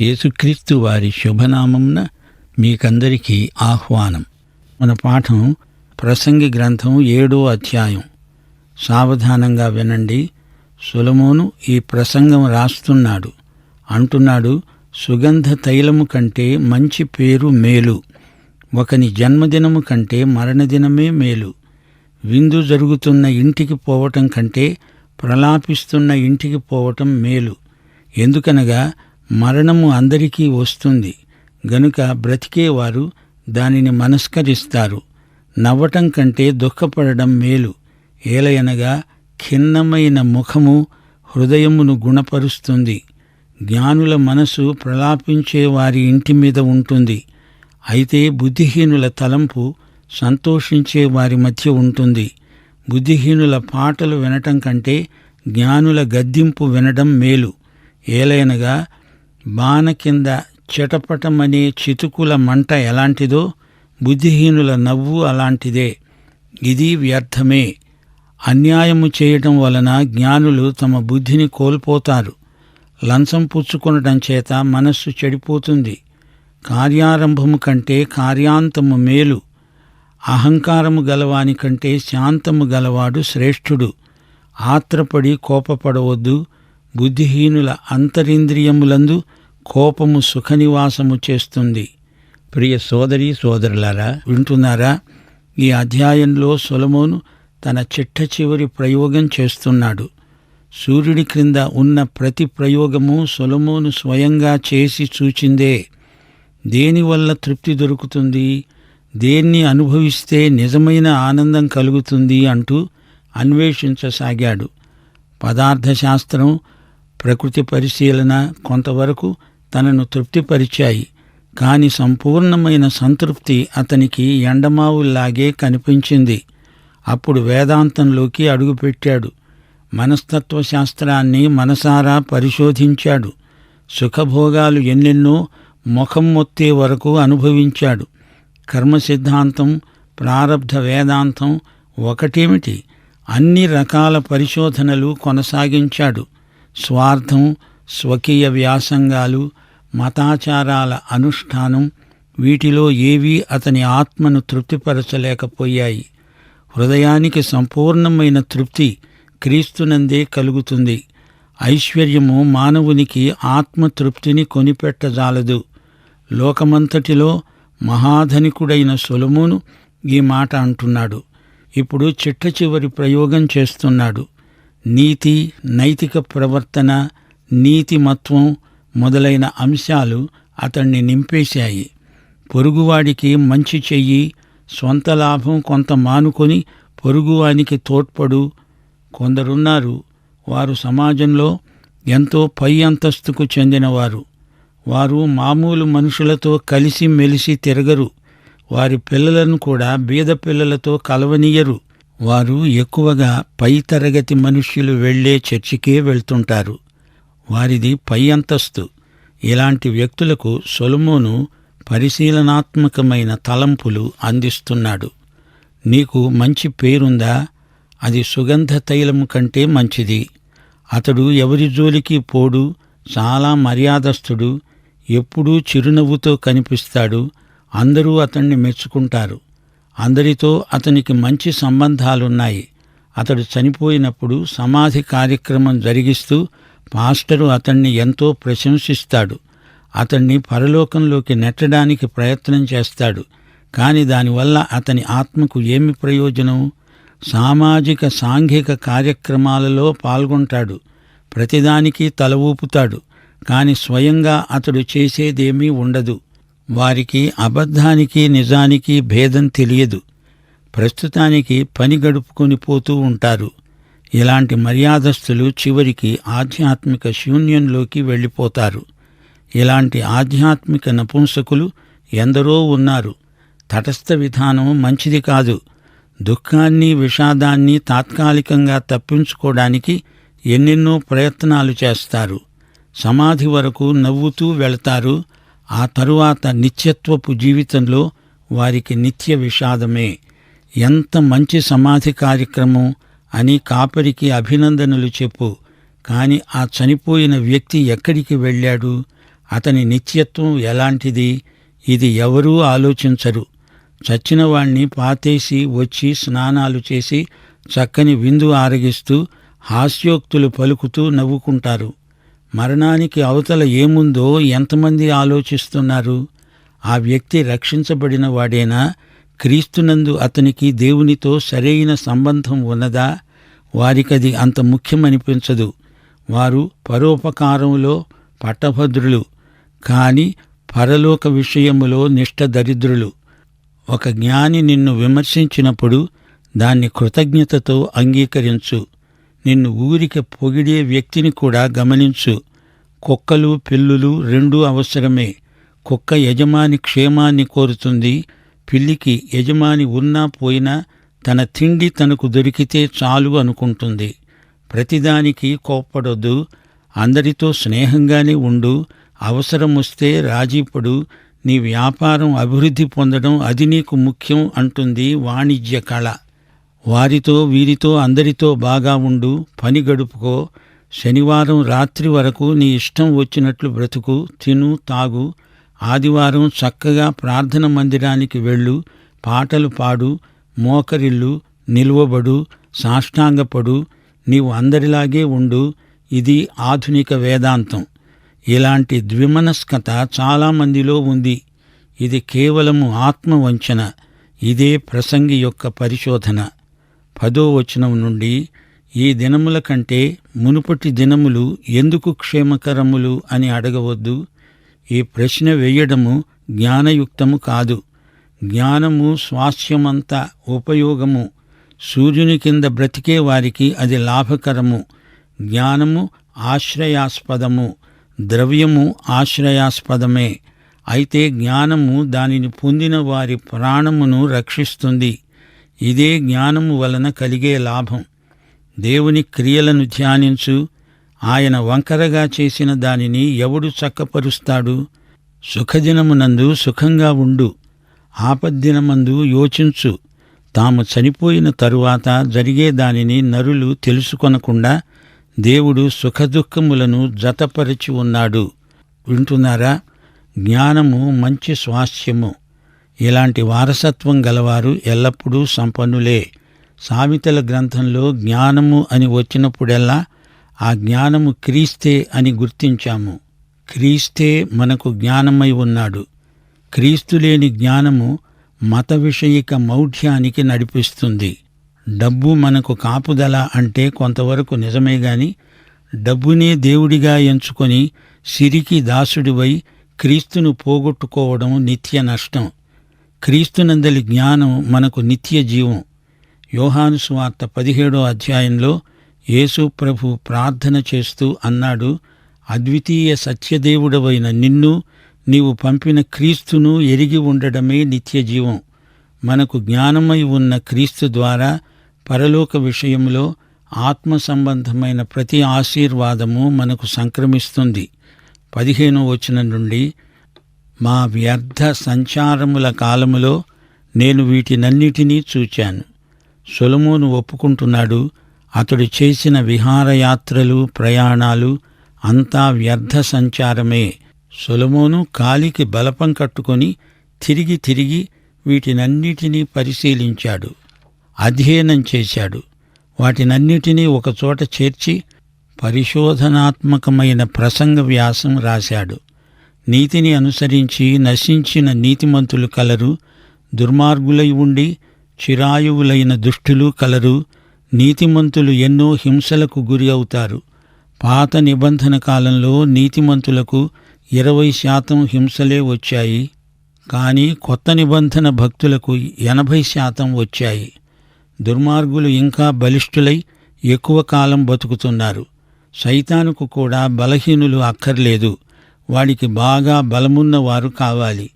యేసుక్రీస్తు వారి శుభనామంన మీకందరికీ ఆహ్వానం. మన పాఠం ప్రసంగి గ్రంథం ఏడో అధ్యాయం. సావధానంగా వినండి. సులమోను ఈ ప్రసంగం రాస్తున్నాడు. అంటున్నాడు సుగంధ తైలము కంటే మంచి పేరు మేలు. ఒకని జన్మదినము కంటే మరణదినమే మేలు. విందు జరుగుతున్న ఇంటికి పోవటం కంటే ప్రలాపిస్తున్న ఇంటికి పోవటం మేలు. ఎందుకనగా మరణము అందరికీ వస్తుంది. గనుక బ్రతికేవారు దానిని మనస్కరిస్తారు. నవ్వటం కంటే దుఃఖపడడం మేలు. ఏలయనగా ఖిన్నమైన ముఖము హృదయమును గుణపరుస్తుంది. జ్ఞానుల మనసు ప్రలాపించే వారి ఇంటి మీద ఉంటుంది. అయితే బుద్ధిహీనుల తలంపు సంతోషించే వారి మధ్య ఉంటుంది. బుద్ధిహీనుల పాటలు వినటం కంటే జ్ఞానుల గద్దింపు వినడం మేలు. ఏలైనగా బాణ కింద చిటపటమనే చితుకుల మంట ఎలాంటిదో బుద్ధిహీనుల నవ్వు అలాంటిదే. ఇది వ్యర్థమే. అన్యాయము చేయటం వలన జ్ఞానులు తమ బుద్ధిని కోల్పోతారు. లంచం పుచ్చుకొనటం చేత మనస్సు చెడిపోతుంది. కార్యారంభము కంటే కార్యాంతము మేలు. అహంకారము గలవాని కంటే శాంతము గలవాడు శ్రేష్ఠుడు. ఆత్రపడి కోపపడవద్దు. బుద్ధిహీనుల అంతరింద్రియములందు కోపము సుఖనివాసము చేస్తుంది. ప్రియ సోదరి సోదరులారా వింటున్నారా? ఈ అధ్యాయంలో సొలమోను తన చిట్ట చివరి ప్రయోగం చేస్తున్నాడు. సూర్యుడి క్రింద ఉన్న ప్రతి ప్రయోగము సొలమోను స్వయంగా చేసి చూచిందే. దేనివల్ల తృప్తి దొరుకుతుంది? దేన్ని అనుభవిస్తే నిజమైన ఆనందం కలుగుతుంది అంటూ అన్వేషించసాగాడు. పదార్థశాస్త్రం ప్రకృతి పరిశీలన కొంతవరకు తనను తృప్తిపరిచాయి. కాని సంపూర్ణమైన సంతృప్తి అతనికి ఎండమావుల్లాగే కనిపించింది. అప్పుడు వేదాంతంలోకి అడుగుపెట్టాడు. మనస్తత్వ శాస్త్రాన్ని మనసారా పరిశోధించాడు. సుఖభోగాలు ఎన్నెన్నో ముఖం మొత్తే వరకు అనుభవించాడు. కర్మ సిద్ధాంతం ప్రారబ్ధ వేదాంతం ఒకటేమిటి? అన్ని రకాల పరిశోధనలు కొనసాగించాడు. స్వార్థం స్వకీయ వ్యాసంగాలు మతాచారాల అనుష్ఠానం వీటిలో ఏవీ అతని ఆత్మను తృప్తిపరచలేకపోయాయి. హృదయానికి సంపూర్ణమైన తృప్తి క్రీస్తునందే కలుగుతుంది. ఐశ్వర్యము మానవునికి ఆత్మతృప్తిని కొనిపెట్టజాలదు. లోకమంతటిలో మహాధనికుడైన సొలమును ఈ మాట అంటున్నాడు. ఇప్పుడు చిట్ట చివరి ప్రయోగం చేస్తున్నాడు. నీతి నైతిక ప్రవర్తన నీతిమత్వం మొదలైన అంశాలు అతన్ని నింపేశాయి. పొరుగువాడికి మంచి చెయ్యి స్వంత లాభం కొంత మానుకొని పొరుగువానికి తోడ్పడు కొందరున్నారు. వారు సమాజంలో ఎంతో పై అంతస్తుకు చెందినవారు. వారు మామూలు మనుషులతో కలిసి మెలిసి తిరగరు. వారి పిల్లలను కూడా బీద పిల్లలతో కలవనీయరు. వారు ఎక్కువగా పై తరగతి మనుష్యులు వెళ్ళే చర్చికే వెళ్తుంటారు. వారిది పై అంతస్తు. ఇలాంటి వ్యక్తులకు సొలమోను పరిశీలనాత్మకమైన తలంపులు అందిస్తున్నాడు. నీకు మంచి పేరుందా? అది సుగంధ తైలము కంటే మంచిది. అతడు ఎవరి జోలికి పోడు? చాలా మర్యాదస్థుడు ఎప్పుడూ చిరునవ్వుతో కనిపిస్తాడు. అందరూ అతన్ని మెచ్చుకుంటారు. అందరితో అతనికి మంచి సంబంధాలున్నాయి. అతడు చనిపోయినప్పుడు సమాధి కార్యక్రమం జరిగిస్తూ పాస్టరు అతన్ని ఎంతో ప్రశంసిస్తాడు. అతన్ని పరలోకంలోకి నెట్టడానికి ప్రయత్నం చేస్తాడు. కాని దానివల్ల అతని ఆత్మకు ఏమి ప్రయోజనం? సామాజిక సాంఘిక కార్యక్రమాలలో పాల్గొంటాడు. ప్రతిదానికి తల ఊపుతాడు. కాని స్వయంగా అతడు చేసేదేమీ ఉండదు. వారికి అబద్ధానికి నిజానికి భేదం తెలియదు. ప్రస్తుతానికి పని గడుపుకొని పోతూ ఉంటారు. ఇలాంటి మర్యాదస్థులు చివరికి ఆధ్యాత్మిక శూన్యంలోకి వెళ్ళిపోతారు. ఇలాంటి ఆధ్యాత్మిక నపుంసకులు ఎందరో ఉన్నారు. తటస్థ విధానం మంచిది కాదు. దుఃఖాన్ని విషాదాన్ని తాత్కాలికంగా తప్పించుకోవడానికి ఎన్నెన్నో ప్రయత్నాలు చేస్తారు. సమాధి వరకు నవ్వుతూ వెళతారు. ఆ తరువాత నిత్యత్వపు జీవితంలో వారికి నిత్య విషాదమే. ఎంత మంచి సమాధి కార్యక్రమం అని కాపరికి అభినందనలు చెప్పు. కాని ఆ చనిపోయిన వ్యక్తి ఎక్కడికి వెళ్ళాడు? అతని నిత్యత్వం ఎలాంటిది? ఇది ఎవరూ ఆలోచించరు. చచ్చినవాణ్ణి పాతేసి వచ్చి స్నానాలు చేసి చక్కని విందు ఆరగిస్తూ హాస్యోక్తులు పలుకుతూ నవ్వుకుంటారు. మరణానికి అవతల ఏముందో ఎంతమంది ఆలోచిస్తున్నారు? ఆ వ్యక్తి రక్షించబడిన వాడేనా? క్రీస్తునందు అతనికి దేవునితో సరైన సంబంధం ఉన్నదా? వారికది అంత ముఖ్యమనిపించదు. వారు పరోపకారంలో పట్టభద్రులు కాని పరలోక విషయములో నిష్ఠ దరిద్రులు. ఒక జ్ఞాని నిన్ను విమర్శించినప్పుడు దాన్ని కృతజ్ఞతతో అంగీకరించు. నిన్ను ఊరిక పొగిడే వ్యక్తిని కూడా గమనించు. కుక్కలు పిల్లులు రెండూ అవసరమే. కుక్క యజమాని క్షేమాన్ని కోరుతుంది. పిల్లికి యజమాని ఉన్నా పోయినా తన తిండి తనకు దొరికితే చాలు అనుకుంటుంది. ప్రతిదానికి కోప్పడొద్దు. అందరితో స్నేహంగానే ఉండు. అవసరం వస్తే రాజీపడు నీ వ్యాపారం అభివృద్ధి పొందడం అది నీకు ముఖ్యం అంటుంది వాణిజ్య కళ. వారితో వీరితో అందరితో బాగా ఉండు పని గడుపుకో. శనివారం రాత్రి వరకు నీ ఇష్టం వచ్చినట్లు బ్రతుకు తిను తాగు. ఆదివారం చక్కగా ప్రార్థన మందిరానికి వెళ్ళు పాటలు పాడు మోకరిల్లు నిలువబడు సాష్టాంగపడు నీవు అందరిలాగే ఉండు. ఇది ఆధునిక వేదాంతం. ఇలాంటి ద్విమనస్కత చాలామందిలో ఉంది. ఇది కేవలము ఆత్మవంచన. ఇదే ప్రసంగి యొక్క పరిశోధన. పదో వచనం నుండి ఈ దినముల కంటే మునుపటి దినములు ఎందుకు క్షేమకరములు అని అడగవద్దు. ఈ ప్రశ్న వేయడము జ్ఞానయుక్తము కాదు. జ్ఞానము స్వాస్థ్యమంత ఉపయోగము. సూర్యుని కింద బ్రతికే వారికి అది లాభకరము. జ్ఞానము ఆశ్రయాస్పదము. ద్రవ్యము ఆశ్రయాస్పదమే. అయితే జ్ఞానము దానిని పొందిన వారి ప్రాణమును రక్షిస్తుంది. ఇదే జ్ఞానము వలన కలిగే లాభం. దేవుని క్రియలను ధ్యానించు. ఆయన వంకరగా చేసిన దానిని ఎవడు చక్కపరుస్తాడు? సుఖదినమునందు సుఖంగా ఉండు. ఆపద్దినమందు యోచించు. తాము చనిపోయిన తరువాత జరిగే దానిని నరులు తెలుసుకొనకుండా దేవుడు సుఖదుఖములను జతపరిచి ఉన్నాడు. వింటున్నారా? జ్ఞానము మంచి స్వాస్థ్యము. ఇలాంటి వారసత్వం గలవారు ఎల్లప్పుడూ సంపన్నులే. సామెతల గ్రంథంలో జ్ఞానము అని వచ్చినప్పుడెల్లా ఆ జ్ఞానము క్రీస్తే అని గుర్తించాము. క్రీస్తే మనకు జ్ఞానమై ఉన్నాడు. క్రీస్తు లేని జ్ఞానము మత విషయిక మౌఢ్యానికి నడిపిస్తుంది. డబ్బు మనకు కాపుదల అంటే కొంతవరకు నిజమే గాని డబ్బునే దేవుడిగా ఎంచుకొని సిరికి దాసుడివై క్రీస్తును పోగొట్టుకోవడం నిత్య నష్టం. క్రీస్తునందలి జ్ఞానం మనకు నిత్య జీవం. యోహాను సువార్త పదిహేడో అధ్యాయంలో యేసు ప్రభు ప్రార్థన చేస్తూ అన్నాడు అద్వితీయ సత్యదేవుడవైన నిన్ను నీవు పంపిన క్రీస్తును ఎరిగి ఉండడమే నిత్య జీవం. మనకు జ్ఞానమై ఉన్న క్రీస్తు ద్వారా పరలోక విషయంలో ఆత్మ సంబంధమైన ప్రతి ఆశీర్వాదము మనకు సంక్రమిస్తుంది. పదిహేనో వచనం నుండి మా వ్యర్థ సంచారముల కాలములో నేను వీటినన్నిటినీ చూచాను. సొలమోను ఒప్పుకుంటున్నాడు. అతడు చేసిన విహారయాత్రలు ప్రయాణాలు అంతా వ్యర్థ సంచారమే. సొలమోను కాలికి బలపం కట్టుకొని తిరిగి తిరిగి వీటినన్నిటినీ పరిశీలించాడు. అధ్యయనం చేశాడు. వాటినన్నిటినీ ఒకచోట చేర్చి పరిశోధనాత్మకమైన ప్రసంగ వ్యాసం రాశాడు. నీతిని అనుసరించి నశించిన నీతిమంతులు కలరు దుర్మార్గులై ఉండి చిరాయువులైన దుష్టులు కలరు నీతిమంతులు ఎన్నో హింసలకు గురి అవుతారు. పాత నిబంధన కాలంలో నీతిమంతులకు ఇరవై శాతం హింసలే వచ్చాయి. కానీ కొత్త నిబంధన భక్తులకు ఎనభై శాతం వచ్చాయి. దుర్మార్గులు ఇంకా బలిష్ఠులై ఎక్కువ కాలం బతుకుతున్నారు. సైతానుకు కూడా బలహీనులు అక్కర్లేదు. వాడికి బాగా బలమున్నవారు కావాలి.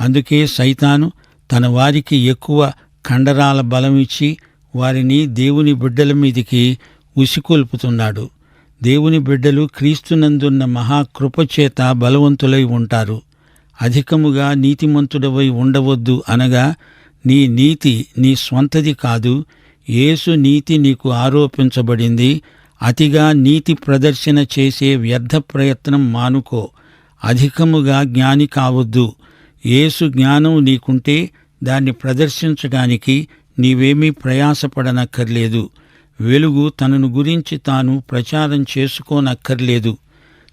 అందుకే సైతాను తన వారికి ఎక్కువ కండరాల బలం ఇచ్చి వారిని దేవుని బిడ్డల మీదికి ఉసికొల్పుతున్నాడు. దేవుని బిడ్డలు క్రీస్తునందున్న మహాకృపచేత బలవంతులై ఉంటారు. అధికముగా నీతిమంతుడవై ఉండవద్దు అనగా నీ నీతి నీ స్వంతది కాదు యేసు నీతి నీకు ఆరోపించబడింది. అతిగా నీతి ప్రదర్శన చేసే వ్యర్థ ప్రయత్నం మానుకో. అధికముగా జ్ఞాని కావద్దు. ఏసు జ్ఞానం నీకుంటే దాన్ని ప్రదర్శించడానికి నీవేమీ ప్రయాసపడనక్కర్లేదు. వెలుగు తనను గురించి తాను ప్రచారం చేసుకోనక్కర్లేదు.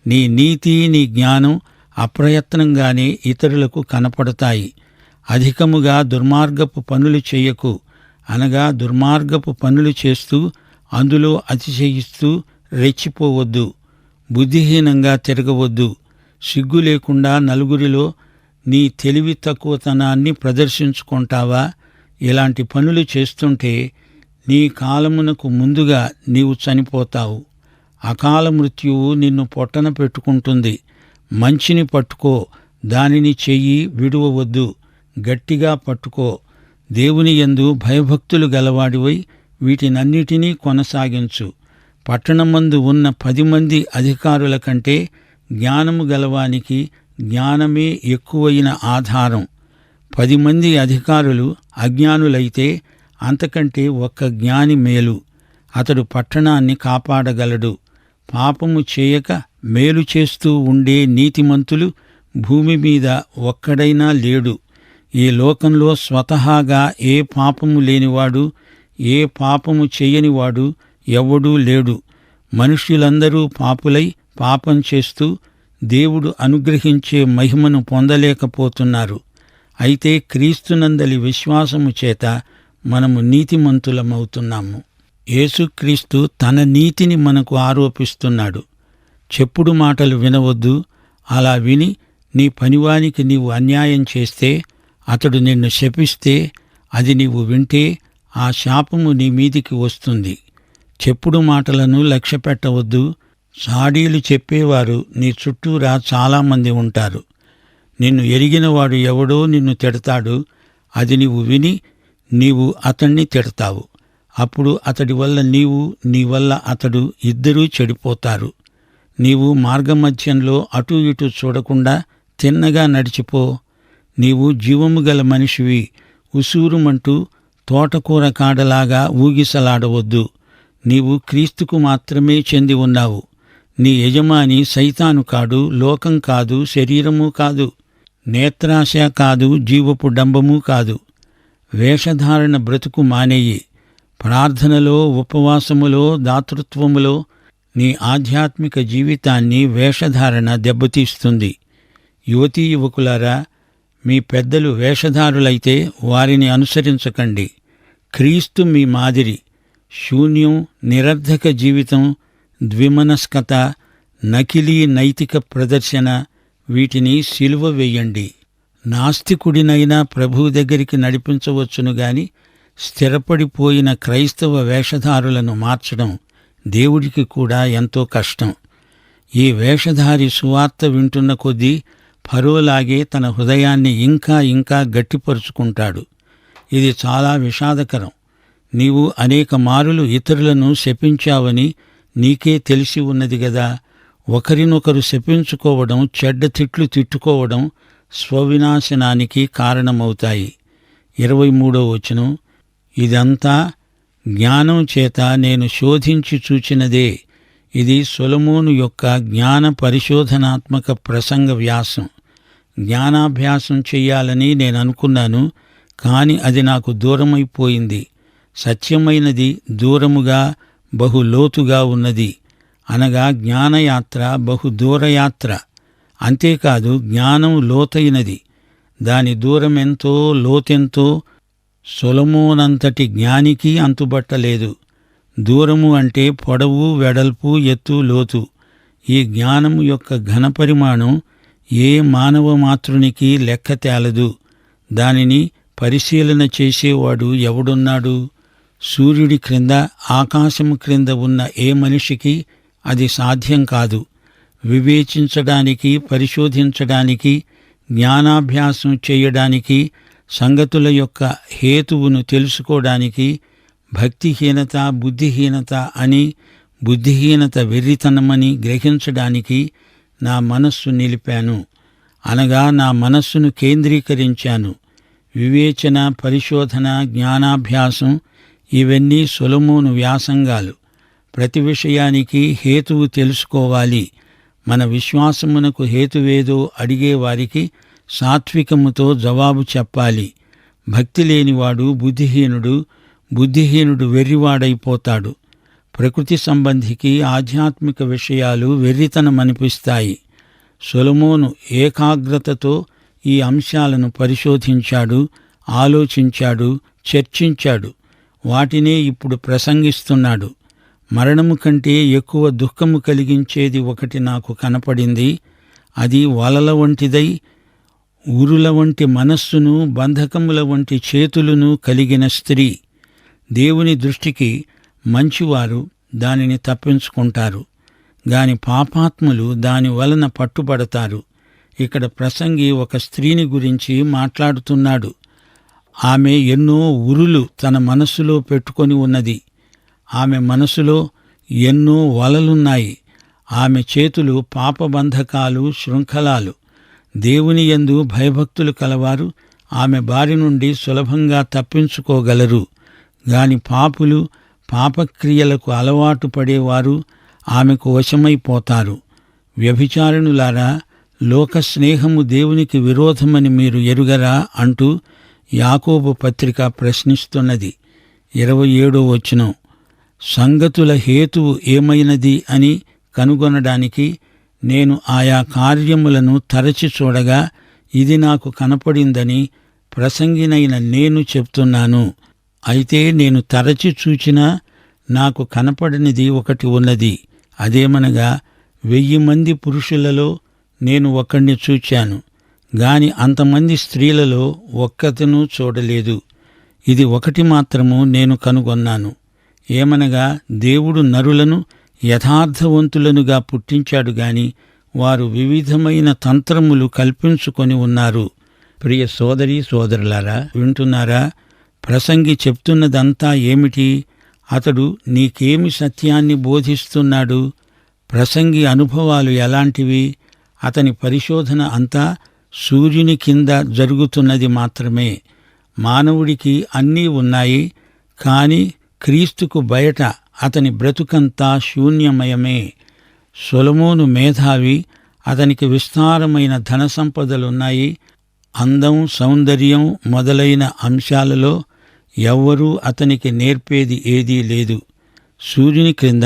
నీ నీతి నీ జ్ఞానం అప్రయత్నంగానే ఇతరులకు కనపడతాయి. అధికముగా దుర్మార్గపు పనులు చేయకు. అనగా దుర్మార్గపు పనులు చేస్తూ అందులో అతిశయిస్తూ రెచ్చిపోవద్దు. బుద్ధిహీనంగా తిరగవద్దు. సిగ్గు లేకుండా నలుగురిలో నీ తెలివి తక్కువతనాన్ని ప్రదర్శించుకుంటావా? ఇలాంటి పనులు చేస్తుంటే నీ కాలమునకు ముందుగా నీవు చనిపోతావు. అకాల మృత్యువు నిన్ను పొట్టన పెట్టుకుంటుంది. మంచిని పట్టుకో దానిని చెయ్యి విడువవద్దు. గట్టిగా పట్టుకో. దేవుని యందు భయభక్తులు గలవాడివై వీటినన్నిటినీ కొనసాగించు. పట్టణమందు ఉన్న పది మంది అధికారుల కంటే జ్ఞానము గలవానికి జ్ఞానమే ఎక్కువైన ఆధారం. పది మంది అధికారులు అజ్ఞానులైతే అంతకంటే ఒక్క జ్ఞాని మేలు. అతడు పట్టణాన్ని కాపాడగలడు. పాపము చేయక మేలు చేస్తూ ఉండే నీతిమంతులు భూమి మీద ఒక్కడైనా లేడు. ఈ లోకంలో స్వతహాగా ఏ పాపము లేనివాడు ఏ పాపము చేయనివాడు ఎవడూ లేడు. మనుష్యులందరూ పాపులై పాపం చేస్తూ దేవుడు అనుగ్రహించే మహిమను పొందలేకపోతున్నారు. అయితే క్రీస్తునందలి విశ్వాసము చేత మనము నీతిమంతులమవుతున్నాము. యేసుక్రీస్తు తన నీతిని మనకు ఆరోపిస్తున్నాడు. చెప్పుడు మాటలు వినవద్దు. అలా విని నీ పనివానికి నీవు అన్యాయం చేస్తే అతడు నిన్ను శపిస్తే అది నీవు వింటే ఆ శాపము నీ మీదికి వస్తుంది. చెప్పుడు మాటలను లక్ష్యపెట్టవద్దు. సాడీలు చెప్పేవారు నీ చుట్టూరా చాలామంది ఉంటారు. నిన్ను ఎరిగినవాడు ఎవడో నిన్ను తిడతాడు. అది నీవు విని నీవు అతణ్ణి తిడతావు. అప్పుడు అతడి వల్ల నీవు నీ వల్ల అతడు ఇద్దరూ చెడిపోతారు. నీవు మార్గమధ్యంలో అటూ ఇటూ చూడకుండా తిన్నగా నడిచిపో. నీవు జీవము గల మనిషివి. ఉసూరుమంటూ తోటకూర కాడలాగా ఊగిసలాడవద్దు. నీవు క్రీస్తుకు మాత్రమే చెంది ఉన్నావు. నీ యజమాని సైతాను కాడు లోకం కాదు శరీరము కాదు నేత్రాశ కాదు జీవపు డంబము కాదు. వేషధారణ బ్రతుకు మానేయి. ప్రార్థనలో ఉపవాసములో దాతృత్వములో నీ ఆధ్యాత్మిక జీవితాన్ని వేషధారణ దెబ్బతీస్తుంది. యువతీ యువకులారా మీ పెద్దలు వేషధారులైతే వారిని అనుసరించకండి. క్రీస్తు మీ మాదిరి శూన్యం నిరర్ధక జీవితం ద్విమనస్కత నకిలీ నైతిక ప్రదర్శన వీటిని సిలువ వేయండి. నాస్తికుడినైనా ప్రభువు దగ్గరికి నడిపించవచ్చును గాని స్థిరపడిపోయిన క్రైస్తవ వేషధారులను మార్చడం దేవుడికి కూడా ఎంతో కష్టం. ఈ వేషధారి సువార్త వింటున్న కొద్దీ ఫరోలాగే తన హృదయాన్ని ఇంకా ఇంకా గట్టిపరుచుకుంటాడు. ఇది చాలా విషాదకరం. నీవు అనేక మారులు ఇతరులను శపించావని నీకే తెలిసి ఉన్నది గదా. ఒకరినొకరు శపించుకోవడం చెడ్డ తిట్లు తిట్టుకోవడం స్వవినాశనానికి కారణమవుతాయి. ఇరవై మూడో వచనం. ఇదంతా జ్ఞానం చేత నేను శోధించి చూచినదే. ఇది సొలమోను యొక్క జ్ఞాన పరిశోధనాత్మక ప్రసంగ వ్యాసం. జ్ఞానాభ్యాసం చెయ్యాలని నేను అనుకున్నాను కాని అది నాకు దూరమైపోయింది. సత్యమైనది దూరముగా బహు లోతుగా ఉన్నది. అనగా జ్ఞానయాత్ర బహు దూరయాత్ర అంతేకాదు జ్ఞానం లోతైనది. దాని దూరమెంతో లోతెంతో సొలమోనంతటి జ్ఞానికి అంతుబట్టలేదు. దూరము అంటే పొడవు వెడల్పు ఎత్తు లోతు. ఈ జ్ఞానము యొక్క ఘనపరిమాణం ఏ మానవ మాతృనికి లెక్క తేలదు దానిని పరిశీలన చేసేవాడు ఎవడున్నాడు? సూర్యుడి క్రింద ఆకాశం క్రింద ఉన్న ఏ మనిషికి అది సాధ్యం కాదు. వివేచించడానికి పరిశోధించడానికి జ్ఞానాభ్యాసం చేయడానికి సంగతుల యొక్క హేతువును తెలుసుకోవడానికి భక్తిహీనత బుద్ధిహీనత అని బుద్ధిహీనత వెర్రితనమని గ్రహించడానికి నా మనస్సు నిలిపాను. అనగా నా మనస్సును కేంద్రీకరించాను. వివేచన పరిశోధన జ్ఞానాభ్యాసం ఇవన్నీ సొలమూను వ్యాసంగాలు. ప్రతి విషయానికి హేతువు తెలుసుకోవాలి. మన విశ్వాసమునకు హేతువేదో అడిగేవారికి సాత్వికముతో జవాబు చెప్పాలి. భక్తి లేనివాడు బుద్ధిహీనుడు బుద్ధిహీనుడు వెర్రివాడైపోతాడు. ప్రకృతి సంబంధికి ఆధ్యాత్మిక విషయాలు వెర్రితనమనిపిస్తాయి. సొలమోను ఏకాగ్రతతో ఈ అంశాలను పరిశోధించాడు ఆలోచించాడు చర్చించాడు. వాటినే ఇప్పుడు ప్రసంగిస్తున్నాడు. మరణము కంటే ఎక్కువ దుఃఖము కలిగించేది ఒకటి నాకు కనపడింది. అది వలల వంటిదై ఊరుల వంటి మనస్సును బంధకముల వంటి చేతులను కలిగిన స్త్రీ. దేవుని దృష్టికి మంచివారు దానిని తప్పించుకుంటారు. దాని పాపాత్ములు దాని వలన పట్టుబడతారు. ఇక్కడ ప్రసంగి ఒక స్త్రీని గురించి మాట్లాడుతున్నాడు. ఆమె ఎన్నో ఉరులు తన మనస్సులో పెట్టుకొని ఉన్నది. ఆమె మనసులో ఎన్నో వలలున్నాయి. ఆమె చేతులు పాపబంధకాలు శృంఖలాలు. దేవుని యందు భయభక్తులు కలవారు. ఆమె బారి నుండి సులభంగా తప్పించుకోగలరు. గాని పాపులు పాపక్రియలకు అలవాటు పడేవారు. ఆమెకు వశమైపోతారు. వ్యభిచారిణులారా లోక స్నేహము దేవునికి విరోధమని మీరు ఎరుగరా అంటూ యాకోబు పత్రిక ప్రశ్నిస్తున్నది. ఇరవై ఏడో వచనం. సంగతుల హేతువు ఏమైనది అని కనుగొనడానికి నేను ఆయా కార్యములను తరచి చూడగా ఇది నాకు కనపడిందని ప్రసంగినైన నేను చెప్తున్నాను. అయితే నేను తరచి చూచినా నాకు కనపడనిది ఒకటి ఉన్నది. అదేమనగా వెయ్యి మంది పురుషులలో నేను ఒకణ్ణి చూచాను. గాని అంతమంది స్త్రీలలో ఒక్కతను చూడలేదు. ఇది ఒకటి మాత్రము నేను కనుగొన్నాను. ఏమనగా దేవుడు నరులను యథార్థవంతులనుగా పుట్టించాడు గాని వారు వివిధమైన తంత్రములు కల్పించుకొని ఉన్నారు. ప్రియ సోదరి సోదరులారా వింటున్నారా? ప్రసంగి చెప్తున్నదంతా ఏమిటి? అతడు నీకేమి సత్యాన్ని బోధిస్తున్నాడు? ప్రసంగి అనుభవాలు ఎలాంటివి? అతని పరిశోధన అంతా సూర్యుని కింద జరుగుతున్నది మాత్రమే. మానవుడికి అన్నీ ఉన్నాయి కానీ క్రీస్తుకు బయట అతని బ్రతుకంతా శూన్యమయమే. సొలమోను మేధావి అతనికి విస్తారమైన ధన సంపదలున్నాయి అందం సౌందర్యం మొదలైన అంశాలలో ఎవ్వరూ అతనికి నేర్పేది ఏదీ లేదు. సూర్యుని క్రింద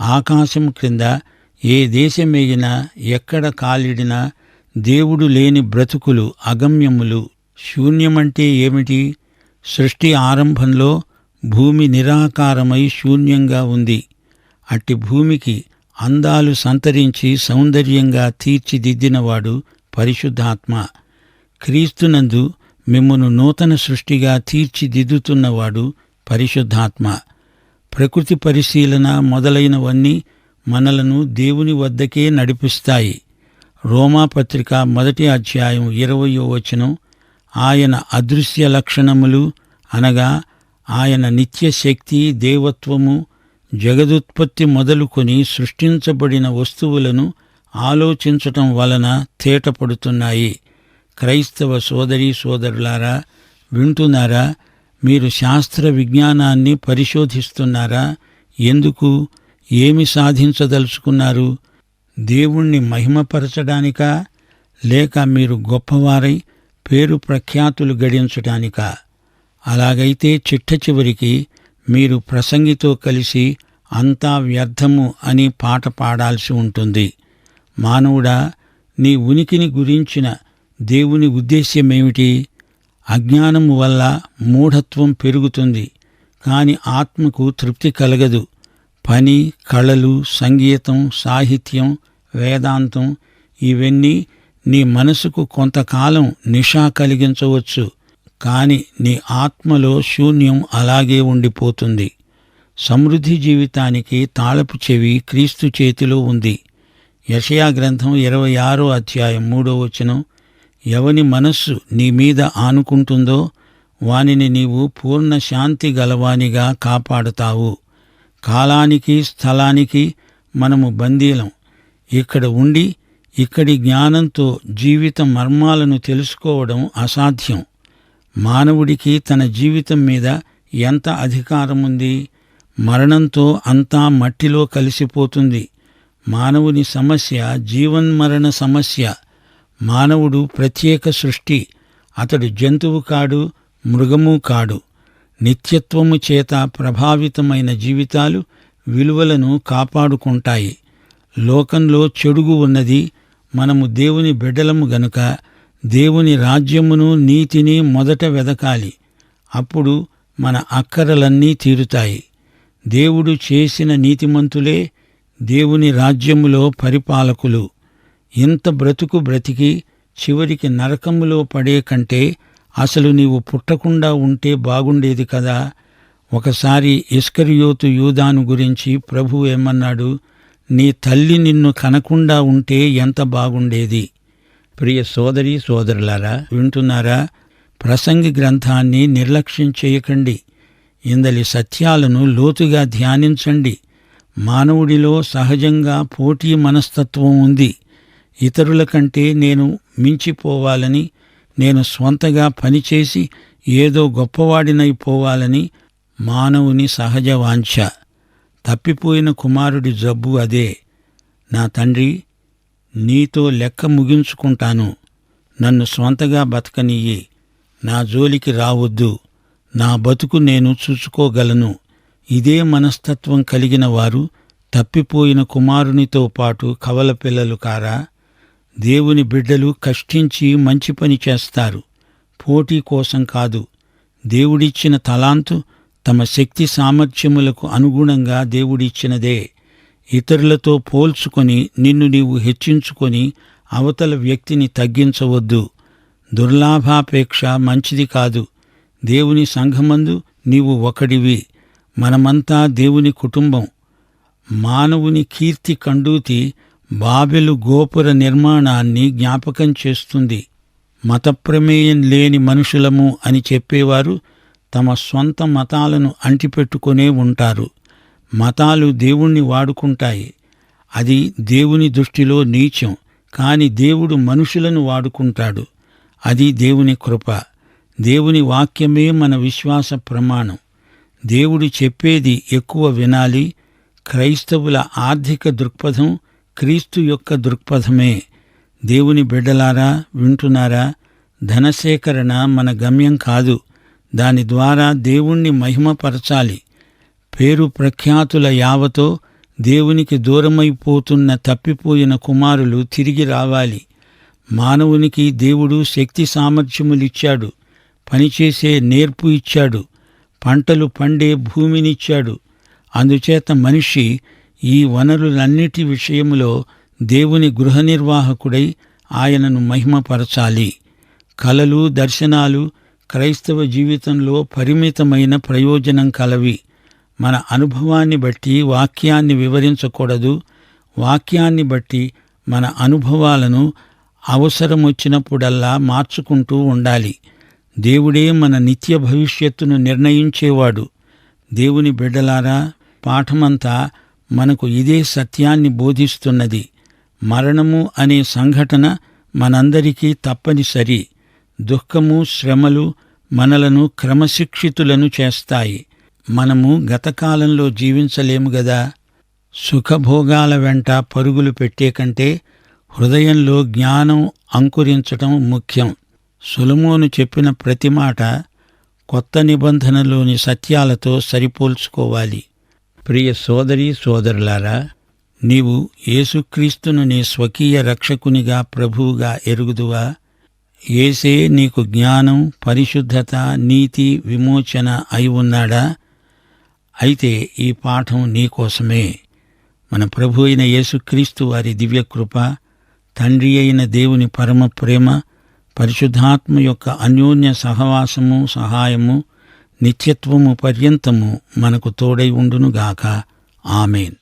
ఆకాశం క్రింద ఏ దేశమేగినా ఎక్కడ కాలిడినా దేవుడు లేని బ్రతుకులు అగమ్యములు శూన్యమంటే ఏమిటి? సృష్టి ఆరంభంలో భూమి నిరాకారమై శూన్యంగా ఉంది. అట్టి భూమికి అందాలు సంతరించి సౌందర్యంగా తీర్చిదిద్దినవాడు పరిశుద్ధాత్మ. క్రీస్తునందు మిమ్మను నూతన సృష్టిగా తీర్చిదిద్దుతున్నవాడు పరిశుద్ధాత్మ. ప్రకృతి పరిశీలన మొదలైనవన్నీ మనలను దేవుని వద్దకే నడిపిస్తాయి. రోమాపత్రిక మొదటి అధ్యాయం ఇరవయో వచనం ఆయన అదృశ్య లక్షణములు అనగా ఆయన నిత్య శక్తి దేవత్వము జగదుత్పత్తి మొదలుకొని సృష్టించబడిన వస్తువులను ఆలోచించటం వలన తేటపడుతున్నాయి. క్రైస్తవ సోదరీ సోదరులారా వింటున్నారా? మీరు శాస్త్ర విజ్ఞానాన్ని పరిశోధిస్తున్నారా? ఎందుకు? ఏమి సాధించదలుచుకున్నారు? దేవుణ్ణి మహిమపరచడానికా? లేక మీరు గొప్పవారై పేరు ప్రఖ్యాతులు గడించటానిక? అలాగైతే చిట్ట చివరికి మీరు ప్రసంగితో కలిసి అంతా వ్యర్థము అని పాట పాడాల్సి ఉంటుంది. మానవుడా నీ ఉనికిని గురించిన దేవుని ఉద్దేశ్యమేమిటి? అజ్ఞానము వల్ల మూఢత్వం పెరుగుతుంది కాని ఆత్మకు తృప్తి కలగదు. పని కళలు సంగీతం సాహిత్యం వేదాంతం ఇవన్నీ నీ మనసుకు కొంతకాలం నిషా కలిగించవచ్చు. కాని నీ ఆత్మలో శూన్యం అలాగే ఉండిపోతుంది. సమృద్ధి జీవితానికి తాళపు చెవి క్రీస్తు చేతిలో ఉంది. యషయా గ్రంథం ఇరవై ఆరో అధ్యాయం మూడో వచనం ఎవని మనస్సు నీ మీద ఆనుకుంటుందో వానిని నీవు పూర్ణ శాంతి గలవానిగా కాపాడుతావు. కాలానికి స్థలానికి మనము బందీలం. ఇక్కడ ఉండి ఇక్కడి జ్ఞానంతో జీవిత మర్మాలను తెలుసుకోవడం అసాధ్యం. మానవుడికి తన జీవితం మీద ఎంత అధికారముంది? మరణంతో అంతా మట్టిలో కలిసిపోతుంది. మానవుని సమస్య జీవన్మరణ సమస్య. మానవుడు ప్రత్యేక సృష్టి. అతడు జంతువు కాడు మృగము కాడు. నిత్యత్వము చేత ప్రభావితమైన జీవితాలు విలువలను కాపాడుకుంటాయి. లోకంలో చెడుగు ఉన్నది మనము దేవుని బిడ్డలము గనుక దేవుని రాజ్యమును నీతిని మొదట వెదకాలి. అప్పుడు మన అక్కరలన్నీ తీరుతాయి. దేవుడు చేసిన నీతిమంతులే దేవుని రాజ్యములో పరిపాలకులు. ఇంత బ్రతుకు బ్రతికి చివరికి నరకములో పడే కంటే అసలు నీవు పుట్టకుండా ఉంటే బాగుండేది కదా. ఒకసారి ఇస్కరియోతు యూదాను గురించి ప్రభు ఏమన్నాడు? నీ తల్లి నిన్ను కనకుండా ఉంటే ఎంత బాగుండేది? ప్రియ సోదరి సోదరులారా వింటున్నారా? ప్రసంగి గ్రంథాన్ని నిర్లక్ష్యం చేయకండి. ఇందలి సత్యాలను లోతుగా ధ్యానించండి. మానవుడిలో సహజంగా పోటీ మనస్తత్వం ఉంది. ఇతరుల కంటే నేను మించిపోవాలని నేను స్వంతగా పనిచేసి ఏదో గొప్పవాడినైపోవాలని మానవుని సహజ వాంఛ. తప్పిపోయిన కుమారుడి జబ్బు అదే. నా తండ్రి నీతో లెక్క ముగించుకుంటాను. నన్ను స్వంతగా బతకనియ్యి. నా జోలికి రావద్దు. నా బతుకు నేను చూసుకోగలను ఇదే మనస్తత్వం కలిగిన వారు తప్పిపోయిన కుమారునితో పాటు కవల పిల్లలు కారా? దేవుని బిడ్డలు కష్టించి మంచి పని చేస్తారు. పోటీ కోసం కాదు. దేవుడిచ్చిన తలాంతు తమ శక్తి సామర్థ్యములకు అనుగుణంగా దేవుడిచ్చినదే. ఇతరులతో పోల్చుకొని నిన్ను నీవు హెచ్చించుకొని అవతల వ్యక్తిని తగ్గించవద్దు. దుర్లాభాపేక్ష మంచిది కాదు. దేవుని సంఘమందు నీవు ఒకడివి. మనమంతా దేవుని కుటుంబం. మానవుని కీర్తి కండూతి బాబెలు గోపుర నిర్మాణాన్ని జ్ఞాపకం చేస్తుంది. మతప్రమేయం లేని మనుషులము అని చెప్పేవారు తమ స్వంత మతాలను అంటిపెట్టుకునే ఉంటారు. మతాలు దేవుణ్ణి వాడుకుంటాయి. అది దేవుని దృష్టిలో నీచం కాని దేవుడు మనుషులను వాడుకుంటాడు. అది దేవుని కృప. దేవుని వాక్యమే మన విశ్వాస ప్రమాణం. దేవుడు చెప్పేది ఎక్కువ వినాలి. క్రైస్తవుల ఆర్థిక దృక్పథం క్రీస్తు యొక్క దృక్పథమే. దేవుని బిడ్డలారా వింటున్నారా? ధనసేకరణ మన గమ్యం కాదు. దాని ద్వారా దేవుణ్ణి మహిమపరచాలి. పేరు ప్రఖ్యాతుల యావతో దేవునికి దూరమైపోతున్న తప్పిపోయిన కుమారులు తిరిగి రావాలి. మానవునికి దేవుడు శక్తి సామర్థ్యములిచ్చాడు. పనిచేసే నేర్పు ఇచ్చాడు. పంటలు పండే భూమినిచ్చాడు. అందుచేత మనిషి ఈ వనరులన్నిటి విషయములో దేవుని గృహ నిర్వాహకుడై ఆయనను మహిమపరచాలి. కలలు దర్శనాలు క్రైస్తవ జీవితంలో పరిమితమైన ప్రయోజనం కలవి. మన అనుభవాన్ని బట్టి వాక్యాన్ని వివరించకూడదు. వాక్యాన్ని బట్టి మన అనుభవాలను అవసరమొచ్చినప్పుడల్లా మార్చుకుంటూ ఉండాలి. దేవుడే మన నిత్య భవిష్యత్తును నిర్ణయించేవాడు. దేవుని బిడ్డలారా పాఠమంతా మనకు ఇదే సత్యాన్ని బోధిస్తున్నది. మరణము అనే సంఘటన మనందరికీ తప్పనిసరి. దుఃఖము శ్రమలు మనలను క్రమశిక్షితులను చేస్తాయి. మనము గతకాలంలో జీవించలేము గదా. సుఖభోగాల వెంట పరుగులు పెట్టే కంటే హృదయంలో జ్ఞానం అంకురించటం ముఖ్యం. సులమోను చెప్పిన ప్రతి మాట కొత్త నిబంధనలోని సత్యాలతో సరిపోల్చుకోవాలి. ప్రియ సోదరి సోదరులారా నీవు యేసుక్రీస్తును నీ స్వకీయ రక్షకునిగా ప్రభువుగా ఎరుగుదువా? ఏసే నీకు జ్ఞానం పరిశుద్ధత నీతి విమోచన అయి ఉన్నాడా? అయితే ఈ పాఠం నీకోసమే మన ప్రభు అయిన యేసుక్రీస్తు వారి దివ్యకృప తండ్రి అయిన దేవుని పరమ ప్రేమ పరిశుద్ధాత్మ యొక్క అన్యోన్య సహవాసము సహాయము నిత్యత్వము పర్యంతము మనకు తోడై ఉండునుగాక. ఆమెన్.